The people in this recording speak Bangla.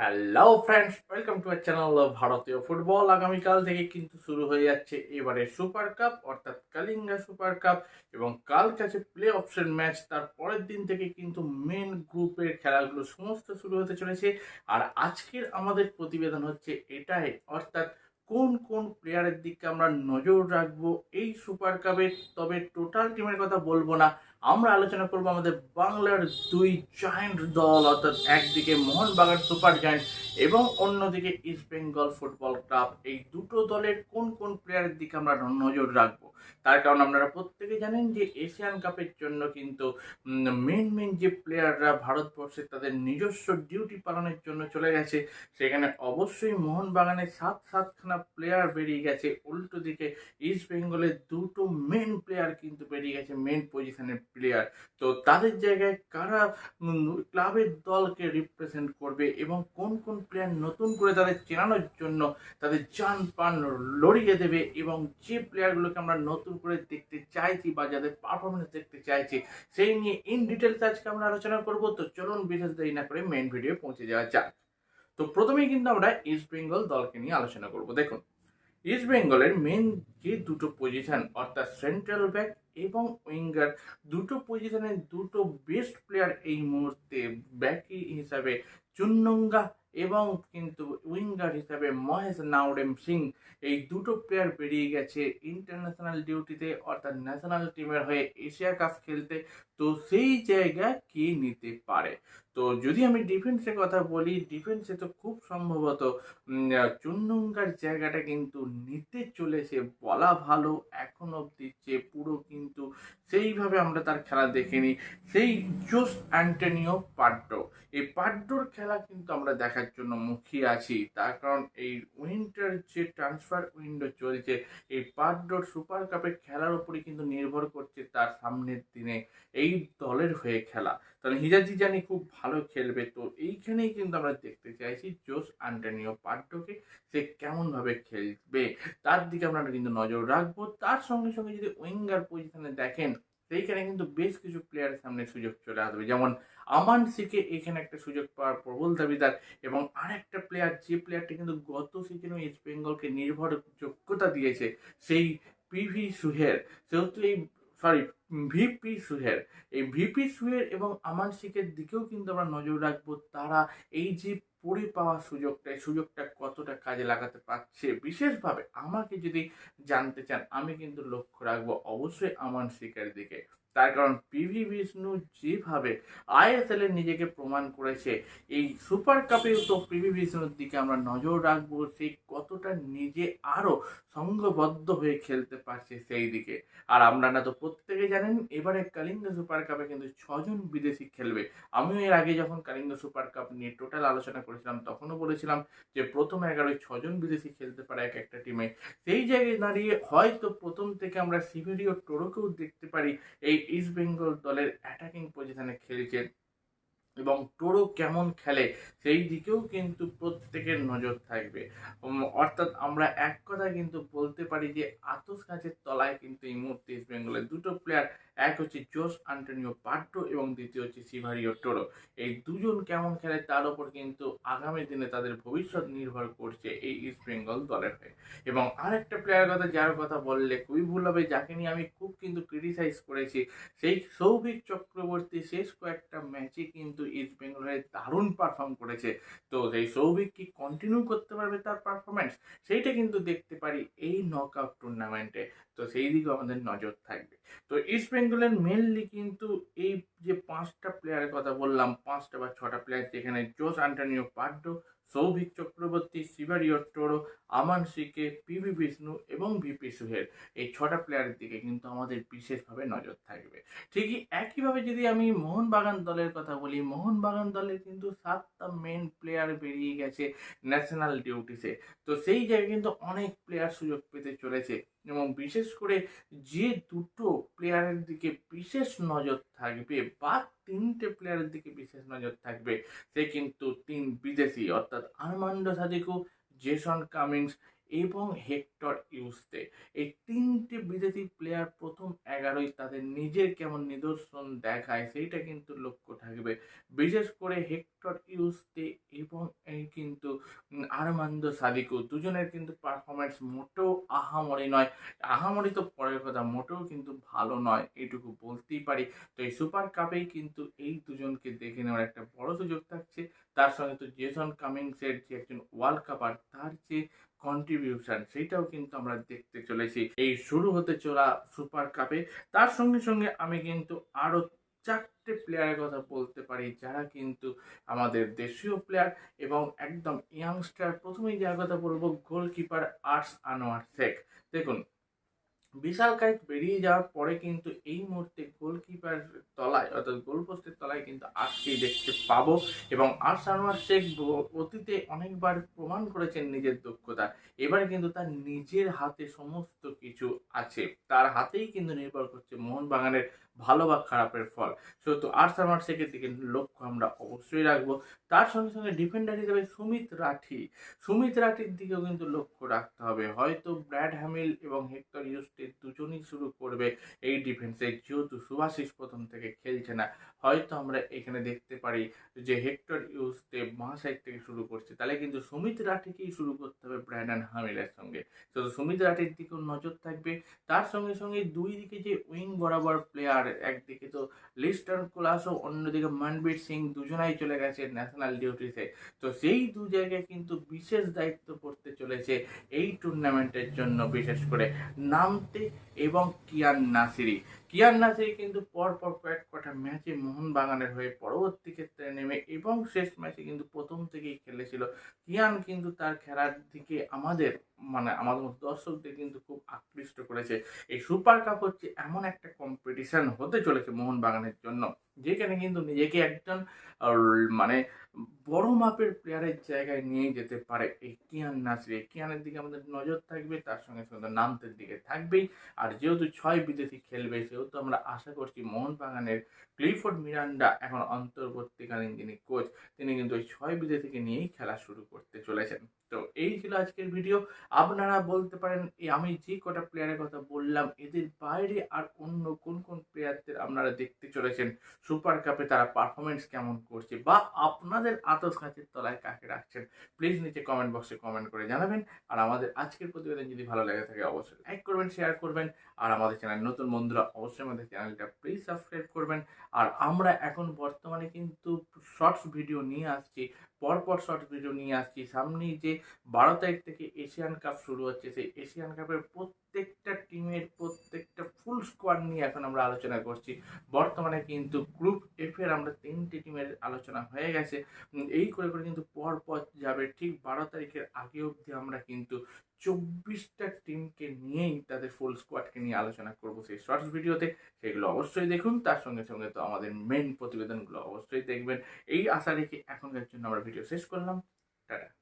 Hello friends welcome to our channel of ভারতীয় ফুটবল আগামীকাল থেকে কিন্তু শুরু হয়ে যাচ্ছে এবারে সুপার কাপ অর্থাৎ কালিঙ্গা সুপার কাপ এবং কাল কাছে প্লে অপশন ম্যাচ তার পরের দিন থেকে কিন্তু মেন গ্রুপের খেলাগুলো সমস্ত শুরু হতে চলেছে। আর আজকের আমাদের প্রতিবেদন হচ্ছে এটাই, অর্থাৎ কোন কোন প্লেয়ারের দিকে আমরা নজর রাখব এই সুপার কাপে তবে টোটাল টিমের কথা বলব না। আমরা আলোচনা করব আমাদের বাংলার দুই জায়ান্ট দল, অর্থাৎ একদিকে মোহনবাগান সুপার জায়ান্ট এবং অন্যদিকে ইস্ট বেঙ্গল ফুটবল ক্লাব এই দুটো দলের কোন কোন প্লেয়ারের দিকে আমরা নজর রাখব? তার কারণ আপনারা প্রত্যেকে জানেন যে এশিয়ান কাপের জন্য কিন্তু মেন মেন যে প্লেয়াররা ভারতবর্ষে তাদের নিজস্ব ডিউটি পালনের জন্য চলে গেছে, সেখানে অবশ্যই মোহনবাগানের সাত, সাতখানা প্লেয়ার বেরিয়ে গেছে। উল্টো দিকে ইস্ট বেঙ্গলের দুটো মেন প্লেয়ার কিন্তু বেরিয়ে গেছে মেন পজিশনের প্লেয়ার তো তাদের জায়গায় কারা ক্লাবের দলকে রিপ্রেজেন্ট করবে এবং কোন কোন প্লেয়ার নতুন করে তাদের চেনানোর জন্য তাদের জান পান লড়িয়ে দেবে এবং যে প্লেয়ারগুলোকে আমরা নতুন করে দেখতে চাইছি বা যাদের পারফরমেন্স দেখতে চাইছি, সেই নিয়ে ইন ডিটেলস আজকে আমরা আলোচনা করব। তো চলুন বিশেষ দেরি না করে মেন ভিডিও পৌঁছে যাওয়া যাক। তো প্রথমেই কিন্তু আমরা ইস্ট বেঙ্গল দলকে নিয়ে আলোচনা করব। দেখুন ইস্ট বেঙ্গলের মেন যে দুটো পজিশন অর্থাৎ সেন্ট্রাল ব্যাক এবং উইঙ্গার দুটো পজিশনের দুটো বেস্ট প্লেয়ার এই মুহূর্তে ব্যাকি হিসাবে চুন্নঙ্গা এবং কিন্তু উইঙ্গার হিসাবে মহেশ নাওরেম সিং, এই দুটো প্লেয়ার বেরিয়ে গেছে ইন্টারন্যাশনাল ডিউটিতে অর্থাৎ ন্যাশনাল টিমের হয়ে এশিয়া কাপ খেলতে। তো সেই জায়গা কে নিতে পারে? তো যদি আমি ডিফেন্সের কথা বলি ডিফেন্সে তো খুব সম্ভবত চুন্নঙ্গার জায়গাটা কিন্তু নিতে চলেছে, বলা ভালো। এখন অবধি যে পুরো কিন্তু সেইভাবে আমরা তার খেলা দেখিনি। সেই জোস অ্যান্টনিও পাড্ডো। এই পাড্ডোর খেলা কিন্তু আমরা দেখার জন্য মুখিয়ে আছি। তার কারণ এই উইন্টার যে ট্রান্সফার উইন্ডো চলছে, এই পাড্ডোর সুপার কাপের খেলার উপরে কিন্তু নির্ভর করছে তার সামনের দিনে। এই দলের হয়ে খেলা। তাহলে হিজাজি জানি খুব ভালো খেলবে। তো এইখানেই কিন্তু আমরা দেখতে চাইছি জোস আন্টানিও পাড্ডোকে সে কেমনভাবে খেলবে। তার দিকে আমরা কিন্তু নজর রাখব। তার সঙ্গে সঙ্গে যদি উইঙ্গার পজিশনে দেখেন, সেইখানে কিন্তু বেশ কিছু প্লেয়ারের সামনে সুযোগ চলে আসবে। যেমন আমান সিকে এখানে একটা সুযোগ পাওয়ার প্রবল দাবিদার এবং আরেকটা প্লেয়ার যে প্লেয়ারটি কিন্তু গত সিজনে ইস্ট বেঙ্গলকে নির্ভরযোগ্যতা দিয়েছে, সেই পিভি সুহের। সেহেতু এই সরি ভিপি সুহের এই ভিপি সুহের এবং আমান শিখের দিকেও কিন্তু আমরা নজর রাখব, তারা এই যে পড়ে পাওয়া সুযোগটা, এই সুযোগটা কতটা কাজে লাগাতে পারছে। বিশেষভাবে আমাকে যদি জানতে চান, আমি কিন্তু লক্ষ্য রাখব অবশ্যই আমান শিখের দিকে। তার কারণ পিভি বিষ্ণু যেভাবে আইএসএল এর নিজেকে প্রমাণ করেছে, এই সুপার কাপেও তো পিভি বিষ্ণুর দিকে আমরা নজর রাখব, সে কতটা নিজে আরও সংঘবদ্ধ হয়ে খেলতে পারছে সেই দিকে। আর আপনারা তো প্রত্যেকে জানেন, এবারে কালিঙ্গ সুপার কাপে কিন্তু ছজন বিদেশি খেলবে। আমিও এর আগে যখন কালিঙ্গ সুপার কাপ নিয়ে টোটাল আলোচনা করেছিলাম, তখনও বলেছিলাম যে প্রথম এগারোয় ছজন বিদেশি খেলতে পারে এক একটা টিমে। সেই জায়গায় দাঁড়িয়ে হয়তো প্রথম থেকে আমরা সিভেরিও টোরোকেও দেখতে পারি, এই ইস্ট বেঙ্গল দলের অ্যাটাকিং পজিশনে খেলছে এবং টোরো কেমন খেলে সেই দিকেও কিন্তু প্রত্যেকের নজর থাকবে। অর্থাৎ আমরা এক কথা কিন্তু বলতে পারি যে আতস গাছের তলায় কিন্তু এই মুহূর্তে ইস্ট বেঙ্গলের দুটো প্লেয়ার এক হচ্ছে জোস আন্টনিও পাড্ডো এবং দ্বিতীয় হচ্ছে সিভারিও টোরো। এই দুজন কেমন খেলে তার উপর কিন্তু আগামী দিনে তাদের ভবিষ্যৎ নির্ভর করছে এই ইস্ট বেঙ্গল দলের হয়ে। এবং আরেকটা প্লেয়ারের কথা, যার কথা বললে খুবই ভুল হবে, যাকে নিয়ে আমি খুব কিন্তু ক্রিটিসাইজ করেছি, সেই সৌভিক চক্রবর্তী শেষ কয়েকটা ম্যাচে কিন্তু ইস্ট বেঙ্গল হয়ে দারুণ পারফর্ম করেছে। তো সেই সৌভিক কি কন্টিনিউ করতে পারবে তার পারফরমেন্স সেইটা কিন্তু দেখতে পারি এই নক আউট টুর্নামেন্টে তো সেই দিকে আমাদের নজর থাকবে। তো ইস্ট বেঙ্গলের মেনলি কিন্তু এই যে পাঁচটা প্লেয়ারের কথা বললাম, পাঁচটা বা ছটা প্লেয়ার যেখানে Jose Antonio Pardo, Souvik Chakraborty, Siverio Toro, Aman CK, PV Vishnu এবং ভিপি সুহের এই ছটা প্লেয়ারের দিকে কিন্তু আমাদের বিশেষভাবে নজর থাকবে। ঠিকই একইভাবে যদি আমি মোহনবাগান দলের কথা বলি, মোহনবাগান দলের কিন্তু সাতটা মেন প্লেয়ার বেরিয়ে গেছে ন্যাশনাল ডিউটিসে তো। সেই জায়গায় কিন্তু অনেক প্লেয়ার সুযোগ পেতে চলেছে এবং বিশেষ করে যে দুটো প্লেয়ারের দিকে বিশেষ নজর থাকবে বা তিনটে প্লেয়ারের দিকে বিশেষ নজর থাকবে। সে কিন্তু তিন বিদেশি, অর্থাৎ আরমান্ডো সাদিকু, জেসন কামিংস এবং হেক্টর ইউসতে এই তিনটে বিদেশি প্লেয়ার প্রথম এগারোই তাদের নিজের কেমন নিদর্শন দেখায়, সেইটা কিন্তু লক্ষ্য থাকবে। বিশেষ করে হেক্টর ইউসতে এবং কিন্তু আরমান্দ সাদিকু দুজনের কিন্তু পারফরমেন্স মোটেও আহামরি নয়। আহামরি তো পরের কথা, মোটেও কিন্তু ভালো নয় এইটুকু বলতেই পারি। তো এই সুপার কাপেই কিন্তু এই দুজনকে দেখে নেওয়ার একটা বড় সুযোগ থাকছে। তার সঙ্গে তো জেসন কামিংসের যে একজন ওয়ার্ল্ড কাপার তার যে কন্ট্রিবিউশন সেইটাও কিন্তু আমরা দেখতে চলেছি। এই শুরু হতে চলা সুপার কাপে তার সঙ্গে সঙ্গে আমি কিন্তু আরও চারটে প্লেয়ারের কথা বলতে পারি, যারা কিন্তু আমাদের দেশীয় প্লেয়ার এবং একদম ইয়াংস্টার প্রথমেই যার কথা বলব গোলকিপার আর্টস আনোয়ার শেখ দেখুন বিশাল কাইট বেরিয়ে যাওয়ার পরে কিন্তু এই মুহূর্তে গোলকিপার তলায় অর্থাৎ গোলপোস্টের তলায় কিন্তু আজকেই দেখতে পাবো এবং আর সানোয়ার শেখ অতীতে অনেকবার প্রমাণ করেছেন নিজের দক্ষতা। এবারে কিন্তু তার নিজের হাতে সমস্ত কিছু আছে। তার হাতেই কিন্তু নির্ভর করছে মোহনবাগানের ভালো বা খারাপের ফল। সেহেতু আর্থার শেখের দিকে লক্ষ্য আমরা অবশ্যই রাখব। তার সঙ্গে সঙ্গে ডিফেন্ডার হিসেবে সুমিত রাঠি। সুমিত রাঠির দিকেও কিন্তু লক্ষ্য রাখতে হবে। হয়তো ব্র্যাড হ্যামিল এবং হেক্টর ইউস্টেড দুজনই শুরু করবে এই ডিফেন্সে যেহেতু সুভাশিস প্রথম থেকে খেলছে না। হয়তো আমরা এখানে দেখতে পারি যে হেক্টর ইউস্টে বাঁ সাইড থেকে শুরু করছে। তাহলে কিন্তু সুমিত রাঠিকেই শুরু করতে হবে ব্র্যান্ডন হামিলের সঙ্গে? তো সুমিত রাঠির দিকেও নজর থাকবে। তার সঙ্গে সঙ্গে দুই দিকে যে উইং বরাবর প্লেয়ার একদিকে তো লিস্টার কোলাসও অন্যদিকে মনবীর সিং দুজনাই চলে গেছে ন্যাশনাল ডিউটিতে তো। সেই দু জায়গায় কিন্তু বিশেষ দায়িত্ব পড়তে চলেছে এই টুর্নামেন্টের জন্য বিশেষ করে। নামতে এবং কিয়ান নাসিরি। কিয়ান নাসিরি কিন্তু পর পর কয়েক কটা ম্যাচে মোহনবাগানের হয়ে পরবর্তী ক্ষেত্রে নেমে এবং শেষ ম্যাচে কিন্তু প্রথম থেকেই খেলেছিল। কিয়ান কিন্তু তার খেলার দিকে আমাদের মানে আমাদের মতো দর্শকদের কিন্তু খুব আকৃষ্ট করেছে। এই সুপার কাপ হচ্ছে এমন একটা কম্পিটিশন হতে চলেছে মোহনবাগানের জন্য, যেখানে কিন্তু নিজেকে একজন মানে বড় মাপের প্লেয়ারের জায়গায় নিয়ে যেতে পারে এই কিয়ান নাসরি। কিয়ানের দিকে আমাদের নজর থাকবে, তার সঙ্গে সঙ্গে নামতের দিকে থাকবেই। আর যেহেতু ছয় বিদেশি খেলবে, সেহেতু আমরা আশা করছি মোহনবাগানের ক্লিফোর্ড মিরান্ডা এখন অন্তর্বর্তীকালীন যিনি কোচ, তিনি কিন্তু ওই ছয় বিদেশিকে নিয়েই খেলা শুরু করতে চলেছেন। তো এই ছিল আজকের ভিডিও। আপনারা বলতে পারেন আমি যে কটা প্লেয়ারের কথা বললাম, এদের বাইরে আর অন্য কোন কোন প্লেয়ারদের আপনারা দেখতে চলেছেন? সুপার কাপে তারা পারফরমেন্স কেমন করছে? বা আপনাদের আতস কাঁচের তলায় কাকে রাখছেন? প্লিজ নিচে কমেন্ট বক্সে কমেন্ট করে জানাবেন। আর আমাদের আজকের প্রতিবেদন যদি ভালো লেগে থাকে, অবশ্যই লাইক করবেন শেয়ার করবেন। আর আমাদের চ্যানেল নতুন বন্ধুরা অবশ্যই আমাদের চ্যানেলটা প্লিজ সাবস্ক্রাইব করবেন। আর আমরা এখন বর্তমানে কিন্তু শর্টস ভিডিও নিয়ে আসছি, পরপর শর্টস ভিডিও নিয়ে আসছি। সামনেই যে বারো তারিখ থেকে এশিয়ান কাপ শুরু হচ্ছে, সেই এশিয়ান কাপের প্রত্যেকটা টিমের প্রত্যেকটা ফুল স্কোয়াড নিয়ে এখন আমরা আলোচনা করছি। বর্তমানে কিন্তু গ্রুপ এফ এর আমরা তিনটে টিমের আলোচনা হয়ে গেছে। এই করে করে কিন্তু পর পর যাবে। ঠিক বারো তারিখের আগে অবধি আমরা কিন্তু চব্বিশটা টিমকে নিয়েই তাদের ফুল স্কোয়াডকে নিয়ে আলোচনা করব সেই শর্টস ভিডিওতে সেগুলো অবশ্যই দেখুন। তার সঙ্গে সঙ্গে তো আমাদের মেন প্রতিবেদনগুলো অবশ্যই দেখবেন। এই আশা রেখে এখনকার জন্য আমরা ভিডিও শেষ করলাম। টাটা।